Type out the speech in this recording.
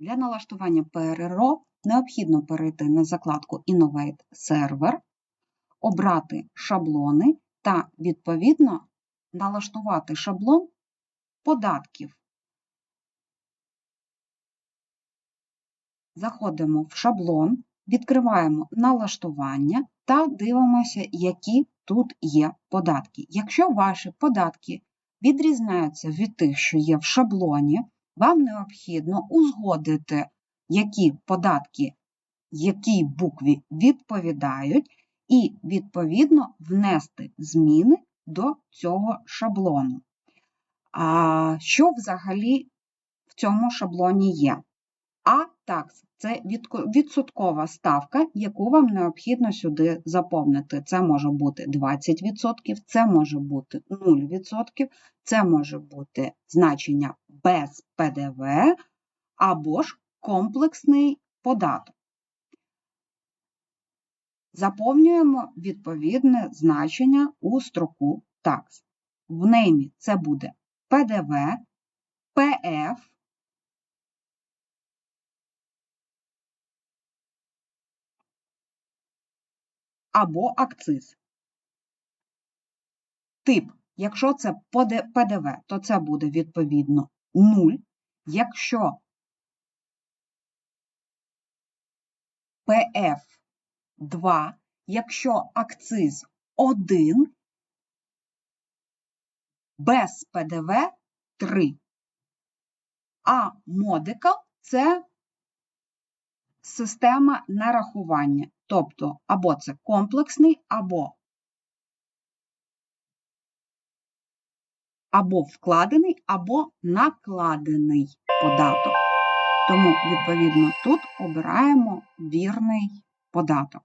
Для налаштування ПРРО необхідно перейти на закладку Innovate Server, обрати шаблони та, відповідно, налаштувати шаблон податків. Заходимо в шаблон, відкриваємо налаштування та дивимося, які тут є податки. Якщо ваші податки відрізняються від тих, що є в шаблоні, вам необхідно узгодити, які податки якій букві відповідають, і, відповідно, внести зміни до цього шаблону. А що взагалі в цьому шаблоні є? А такс це відсоткова ставка, яку вам необхідно сюди заповнити. Це може бути 20%, це може бути 0%, це може бути значення без ПДВ або ж комплексний податок. Заповнюємо відповідне значення у строку такс. В неймі це буде ПДВ, ПФ, або акциз. Тип, якщо це ПДВ, то це буде відповідно 0. Якщо ПФ 2, якщо акциз 1, без ПДВ 3. А модикал це система нарахування. Тобто, або це комплексний, або або вкладений, або накладений податок. Тому, відповідно, тут обираємо вірний податок.